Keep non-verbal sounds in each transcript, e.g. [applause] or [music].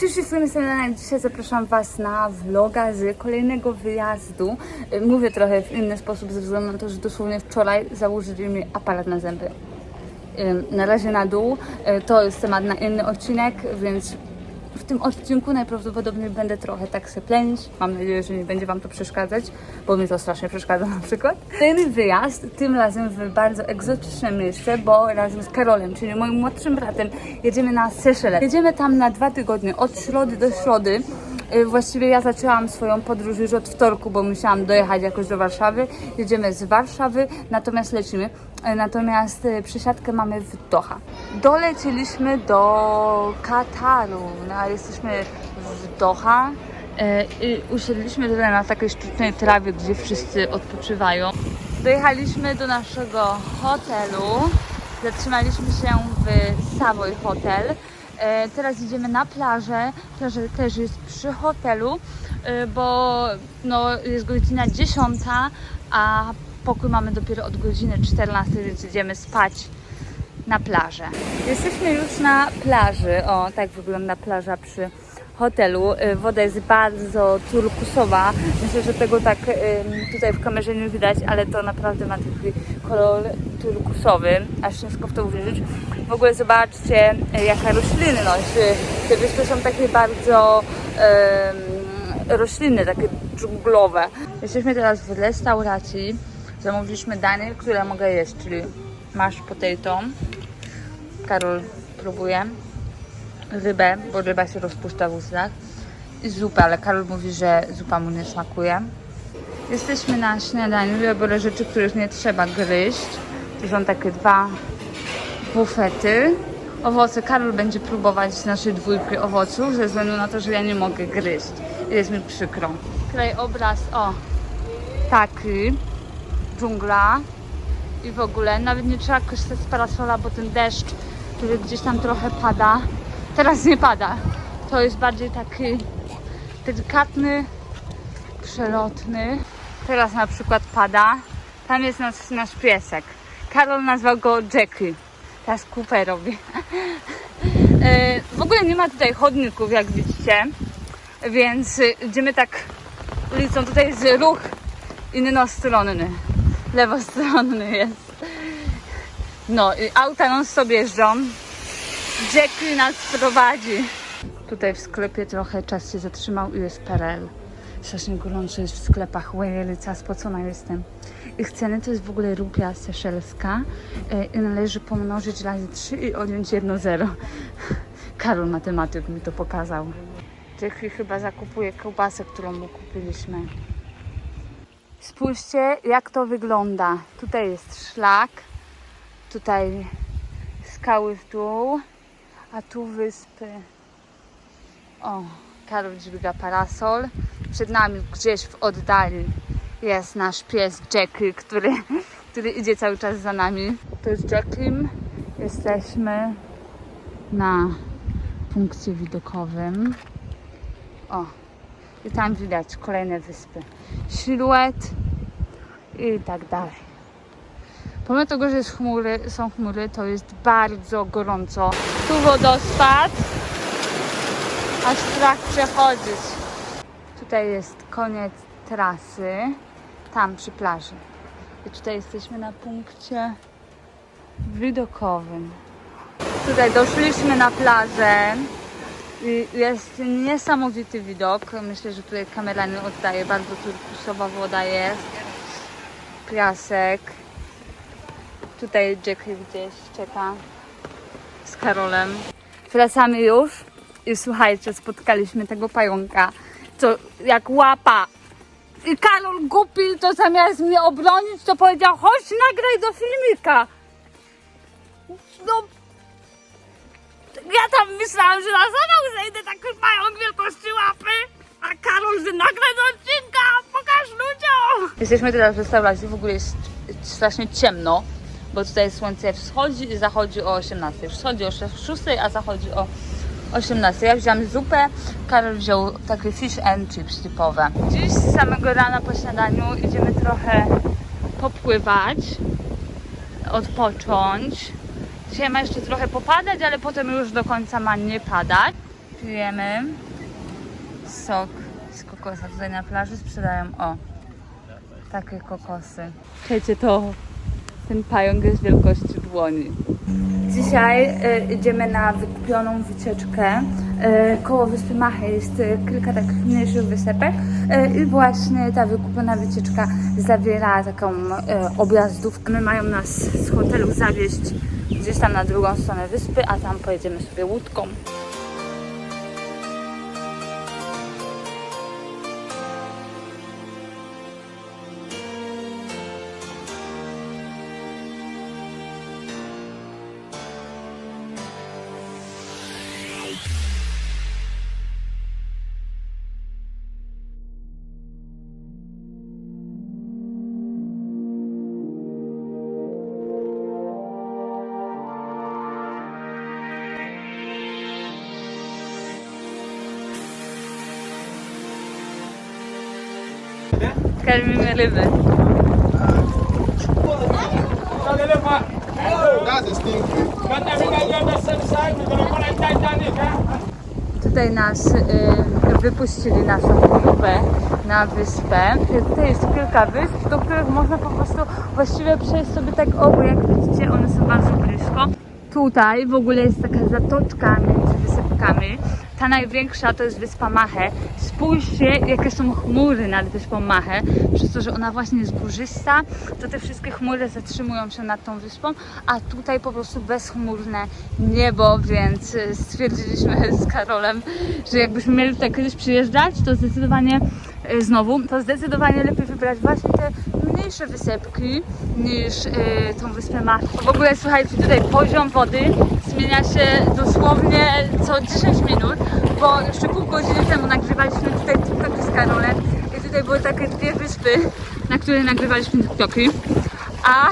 Cześć wszystkim, jestem Lena. Dzisiaj zapraszam Was na vloga z kolejnego wyjazdu. Y, Mówię trochę w inny sposób ze względu na to, że dosłownie wczoraj założyli mi aparat na zęby. Na razie na dół. Y, To jest temat na inny odcinek, więc tym odcinku najprawdopodobniej będę trochę tak seplenić. Mam nadzieję, że nie będzie Wam to przeszkadzać, bo mi to strasznie przeszkadza na przykład. Ten wyjazd tym razem w bardzo egzotyczne miejsce, bo razem z Karolem, czyli moim młodszym bratem, jedziemy na Seszele. Jedziemy tam na dwa tygodnie, od środy do środy. Y, Właściwie ja zaczęłam swoją podróż już od wtorku, bo musiałam dojechać jakoś do Warszawy. Jedziemy z Warszawy, natomiast lecimy. Y, Natomiast y, przesiadkę mamy w Doha. Dolecieliśmy do Kataru, no, a jesteśmy w Doha. y, I usiedliśmy tutaj na takiej sztucznej trawie, gdzie wszyscy odpoczywają. Dojechaliśmy do naszego hotelu. Zatrzymaliśmy się w Savoy Hotel. E, Teraz idziemy na plażę. Plaża też jest przy hotelu, e, bo no, jest godzina 10, a pokój mamy dopiero od godziny 14, więc idziemy spać na plażę. Jesteśmy już na plaży. O, tak wygląda plaża przy hotelu. Y, Woda jest bardzo turkusowa. Myślę, że tego tak tutaj w kamerze nie widać, ale to naprawdę ma taki kolor turkusowy. Aż ciężko w to uwierzyć. W ogóle zobaczcie, y, jaka roślinność. Y, Te wyspy są takie bardzo roślinne, takie dżunglowe. Jesteśmy teraz w restauracji. Zamówiliśmy danie, które mogę jeść, czyli masz potato. Karol próbuje rybę, bo ryba się rozpuszcza w ustach i zupę, ale Karol mówi, że zupa mu nie smakuje. Jesteśmy na śniadaniu, ja biorę rzeczy, których nie trzeba gryźć. Tu są takie dwa bufety. Owoce, Karol będzie próbować z naszej dwójki owoców, ze względu na to, że ja nie mogę gryźć. Jest mi przykro. Krajobraz, o, taki, dżungla i w ogóle nawet nie trzeba korzystać z parasola, bo ten deszcz, który gdzieś tam trochę pada, teraz nie pada. To jest bardziej taki delikatny, przelotny. Teraz na przykład pada. Tam jest nasz, nasz piesek. Karol nazwał go Jackie. Teraz kupę robi. [laughs] E, w ogóle nie ma tutaj chodników, jak widzicie. Więc y, idziemy tak ulicą. Tutaj jest ruch innostronny. Lewostronny jest. No auta non stop jeżdżą. Jackie nas prowadzi. Tutaj w sklepie trochę czas się zatrzymał i jest PRL. Strasznie gorąco jest w sklepach. Łejelica, spocona jestem. Ich ceny to jest w ogóle rupia seszelska e, i należy pomnożyć razy 3 i odjąć jedno zero. Karol matematyk mi to pokazał. Jackie chyba zakupuje kiełbasę, którą mu kupiliśmy. Spójrzcie, jak to wygląda. Tutaj jest szlak, tutaj skały w dół, a tu wyspy. O, Karol dźwiga parasol. Przed nami gdzieś w oddali jest nasz pies Jackie, który, który idzie cały czas za nami. To jest Jackiem. Jesteśmy na punkcie widokowym. O, i tam widać kolejne wyspy. Siluet i tak dalej. Pomimo tego, że jest chmury, są chmury, to jest bardzo gorąco. Tu wodospad, aż strach przechodzić. Tutaj jest koniec trasy, tam przy plaży. I tutaj jesteśmy na punkcie widokowym. Tutaj doszliśmy na plażę. I Jest niesamowity widok. Myślę, że tutaj kamera nie oddaje. Bardzo turkusowa woda jest. Piasek. Tutaj Jackie gdzieś czeka z Karolem. Wracamy już i słuchajcie, spotkaliśmy tego pająka, co jak łapa. I Karol głupi, to zamiast mnie obronić, to powiedział, chodź nagraj do filmika. No, ja tam myślałam, że na zawał zejdę taki pająk wielkości łapy, a Karol, że nagle do odcinka, pokaż ludziom. Jesteśmy teraz w restauracji, w ogóle jest strasznie ciemno, bo tutaj słońce wschodzi i zachodzi o 18. Wschodzi o 6, a zachodzi o 18. Ja wziąłam zupę, Karol wziął takie fish and chips typowe. Dziś z samego rana po śniadaniu idziemy trochę popływać, odpocząć. Dzisiaj ma jeszcze trochę popadać, ale potem już do końca ma nie padać. pijemy sok z kokosa. Tutaj na plaży sprzedają, o, takie kokosy. Wiecie, to ten pająk jest wielkości dłoni. Dzisiaj e, idziemy na wykupioną wycieczkę. E, koło Wyspy Machy jest e, kilka takich mniejszych wysepek e, i właśnie ta wykupiona wycieczka zawiera taką e, objazdówkę. My mają nas z hotelu zawieźć gdzieś tam na drugą stronę wyspy, a tam pojedziemy sobie łódką. Karmimy ryby. Tutaj nas y, wypuścili naszą grupę na wyspę. Tutaj jest kilka wysp, do których można po prostu właściwie przejść sobie tak obu. Jak widzicie, one są bardzo blisko. Tutaj w ogóle jest taka zatoczka między wysypkami. Ta największa to jest wyspa Mache. Spójrzcie, jakie są chmury nad wyspą Mache. Przez to, że ona właśnie jest górzysta, to te wszystkie chmury zatrzymują się nad tą wyspą, a tutaj po prostu bezchmurne niebo, więc y, stwierdziliśmy z Karolem, że jakbyśmy mieli tutaj kiedyś przyjeżdżać, to zdecydowanie znowu, to zdecydowanie lepiej wybrać właśnie te mniejsze wysepki niż y, tą wyspę Mach. W ogóle słuchajcie, tutaj poziom wody zmienia się dosłownie co 10 minut, bo jeszcze pół godziny temu nagrywaliśmy tutaj TikToki z Karolem i tutaj były takie dwie wyspy, na których nagrywaliśmy TikToki, a,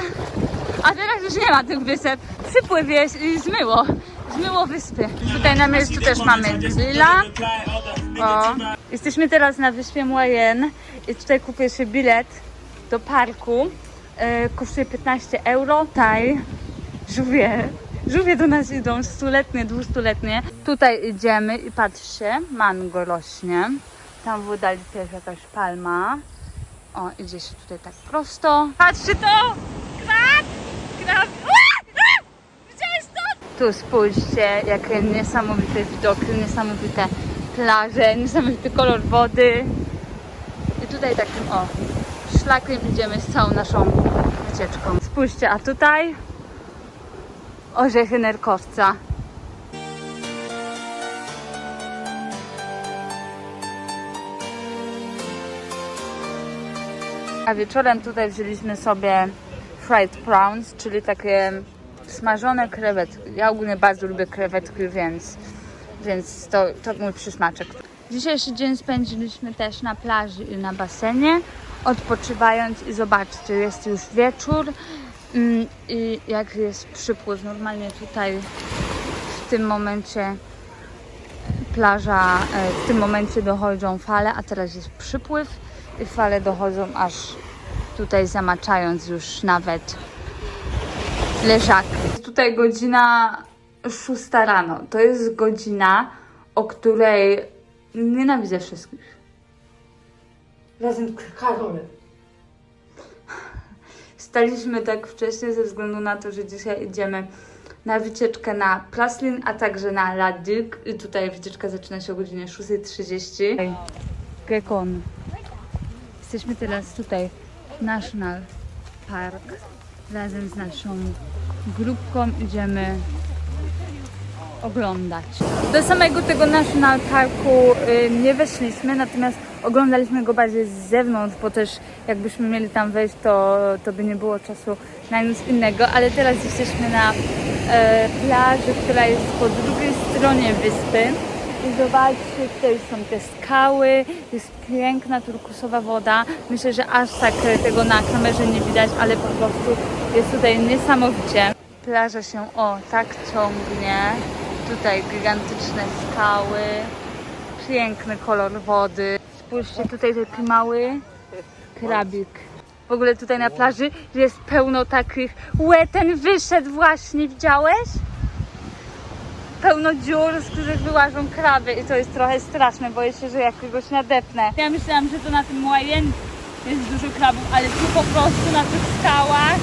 a teraz już nie ma tych wysep. Przypływ jest i zmyło, zmyło wyspy. Tutaj na miejscu też mamy grilla. O, jesteśmy teraz na wyspie Moyen i tutaj kupię sobie bilet do parku. E, kosztuje 15 euro. Tutaj żółwie, żółwie do nas idą, stuletnie, dwustuletnie. Tutaj idziemy i patrzcie, mango rośnie. Tam w oddali też jakaś palma. O, idzie się tutaj tak prosto. Patrzcie to! Krab! Krab! Widziałeś to? Tu spójrzcie, jakie niesamowite widoki, niesamowite plaże, niesamowity kolor wody. I tutaj takim o szlakiem idziemy z całą naszą wycieczką. Spójrzcie, a tutaj orzechy nerkowca. A wieczorem tutaj wzięliśmy sobie fried prawns, czyli takie smażone krewetki. Ja ogólnie bardzo lubię krewetki, więc, więc to, to mój przysmaczek. Dzisiejszy dzień spędziliśmy też na plaży i na basenie, odpoczywając i zobaczcie, jest już wieczór mm, i jak jest przypływ. Normalnie tutaj w tym momencie plaża, e, w tym momencie dochodzą fale, a teraz jest przypływ i fale dochodzą aż tutaj zamaczając już nawet leżak. Tutaj godzina 6 rano. To jest godzina, o której nienawidzę wszystkich. Razem z Karolem. Staliśmy tak wcześnie ze względu na to, że dzisiaj idziemy na wycieczkę na Praslin, a także na Ladyk. I tutaj wycieczka zaczyna się o godzinie 6.30. Gekon. Jesteśmy teraz tutaj w National Park. Razem z naszą grupką idziemy oglądać. Do samego tego National Parku y, nie weszliśmy, natomiast oglądaliśmy go bardziej z zewnątrz, bo też jakbyśmy mieli tam wejść, to, to by nie było czasu na nic innego, ale teraz jesteśmy na e, plaży, która jest po drugiej stronie wyspy. I zobaczcie, tutaj są te skały, jest piękna turkusowa woda. Myślę, że aż tak tego na kamerze nie widać, ale po prostu jest tutaj niesamowicie. Plaża się o tak ciągnie. Tutaj gigantyczne skały, piękny kolor wody. Spójrzcie, tutaj taki mały krabik. W ogóle tutaj na plaży jest pełno takich. Łe, ten wyszedł właśnie, widziałeś? pełno dziur, z których wyłażą kraby i to jest trochę straszne, boję się, że jakiegoś nadepnę. Ja myślałam, że to na tym Łajen jest dużo krabów, ale tu po prostu na tych skałach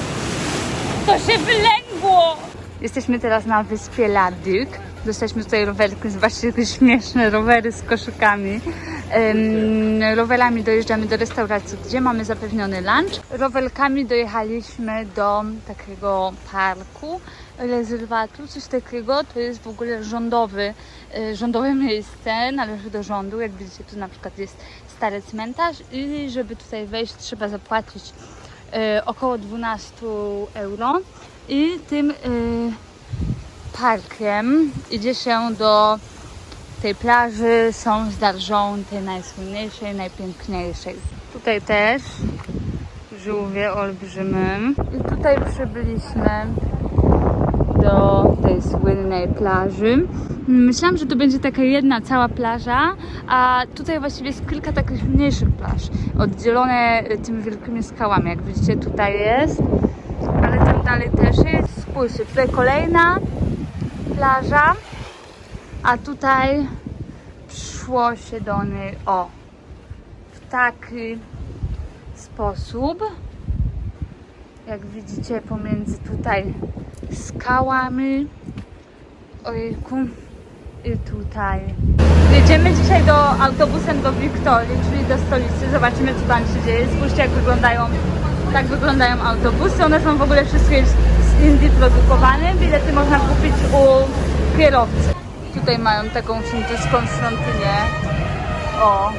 to się wylęgło! Jesteśmy teraz na wyspie Ladyk. Dostaliśmy tutaj rowerki, zobaczcie jakie śmieszne rowery z koszykami. Rowerami dojeżdżamy do restauracji, gdzie mamy zapewniony lunch. Rowerkami dojechaliśmy do takiego parku, rezerwatu, coś takiego. To jest w ogóle rządowy, e, rządowe miejsce, należy do rządu. Jak widzicie, tu na przykład jest stary cmentarz i żeby tutaj wejść trzeba zapłacić e, około 12 euro i tym e, parkiem idzie się do tej plaży są z Darżą, tej najsłynniejszej, najpiękniejszej. Tutaj też żółwie olbrzymy. I tutaj przybyliśmy do tej słynnej plaży. Myślałam, że to będzie taka jedna cała plaża, a tutaj właściwie jest kilka takich mniejszych plaż, oddzielone tymi wielkimi skałami. Jak widzicie, tutaj jest, ale tam dalej też jest. Spójrzcie, tutaj kolejna plaża, a tutaj szło się do niej o w taki sposób. Jak widzicie pomiędzy tutaj skałami. Ojejku. I tutaj. Jedziemy dzisiaj do autobusem do Wiktorii, czyli do stolicy. Zobaczymy co tam się dzieje. Spójrzcie jak wyglądają, tak wyglądają autobusy. One są w ogóle wszystkie z Indii produkowane. Bilety można kupić u kierowcy. Tutaj mają taką hinduską świątynię. O.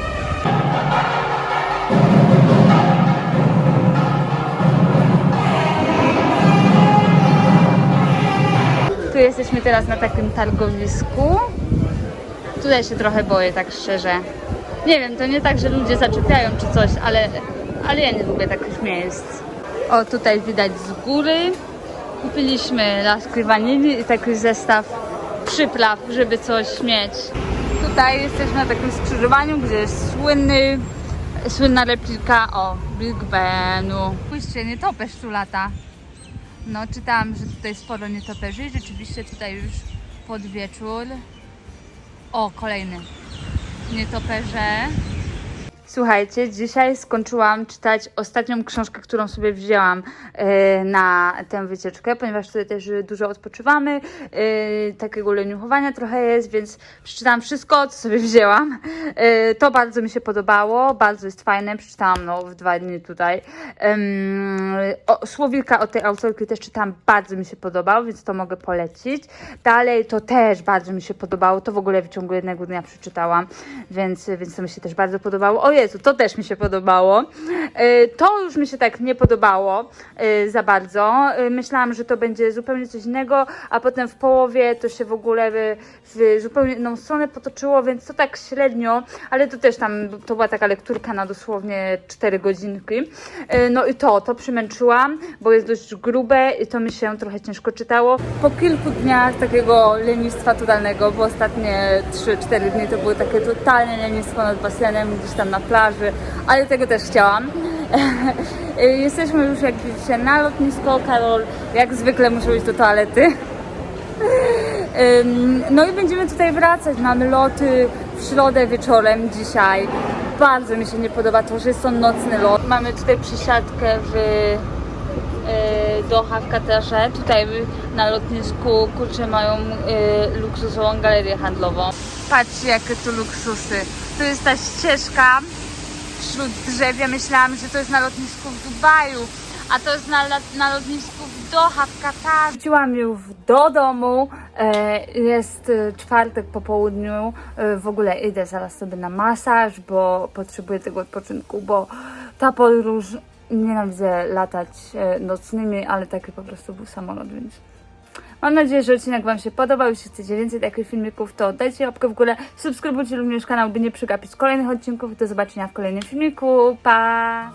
Tu jesteśmy teraz na takim targowisku. Tutaj się trochę boję, tak szczerze. Nie wiem, to nie tak, że ludzie zaczepiają czy coś, ale, ale ja nie lubię takich miejsc. O, tutaj widać z góry. Kupiliśmy laski wanilii i taki zestaw przypraw, żeby coś mieć. Tutaj jesteśmy na takim skrzyżowaniu, gdzie jest słynny, słynna replika o Big Benu. Spójrzcie, nietoperz tu lata. No, czytałam, że tutaj sporo nietoperzy i rzeczywiście tutaj już pod wieczór. O, kolejny. Nietoperze. Słuchajcie, dzisiaj skończyłam czytać ostatnią książkę, którą sobie wzięłam e, na tę wycieczkę, ponieważ tutaj też dużo odpoczywamy, e, takiego leniuchowania trochę jest, więc przeczytałam wszystko, co sobie wzięłam. E, to bardzo mi się podobało, bardzo jest fajne, przeczytałam no, w dwa dni tutaj. O, słowika od tej autorki też czytałam, bardzo mi się podobał, więc to mogę polecić. Dalej to też bardzo mi się podobało, to w ogóle w ciągu jednego dnia przeczytałam, więc, więc to mi się też bardzo podobało. O Jezu, to też mi się podobało. E, To już mi się tak nie podobało e, za bardzo. E, Myślałam, że to będzie zupełnie coś innego, a potem w połowie to się w ogóle w, w zupełnie inną stronę potoczyło, więc to tak średnio, ale to też tam, to była taka lekturka na dosłownie 4 godzinki. No i to, to przymęczyłam, bo jest dość grube i to mi się trochę ciężko czytało. Po kilku dniach takiego lenistwa totalnego, bo ostatnie 3-4 dni to były takie totalne lenistwo nad basenem, gdzieś tam na plaży, ale tego też chciałam. [laughs] Jesteśmy już, jak widzicie, na lotnisko. Karol, jak zwykle, muszę iść do toalety. No i będziemy tutaj wracać. Mamy loty w środę wieczorem dzisiaj. Bardzo mi się nie podoba to, że jest to nocny lot. Mamy tutaj przysiadkę w e, Doha w Katarze. Tutaj na lotnisku kurczę mają e, luksusową galerię handlową. Patrzcie jakie tu luksusy. Tu jest ta ścieżka wśród drzew. Ja myślałam, że to jest na lotnisku w Dubaju, a to jest na, na lotnisku w Doha w Katarze. Wróciłam już do domu. E, Jest e, czwartek po południu. E, W ogóle idę zaraz sobie na masaż, bo potrzebuję tego odpoczynku, bo ta podróż nienawidzę latać nocnymi, ale taki po prostu był samolot, więc Mam nadzieję, że odcinek Wam się podobał. Jeśli chcecie więcej takich filmików, to dajcie łapkę w górę, subskrybujcie również kanał, by nie przegapić kolejnych odcinków. Do zobaczenia w kolejnym filmiku. Pa!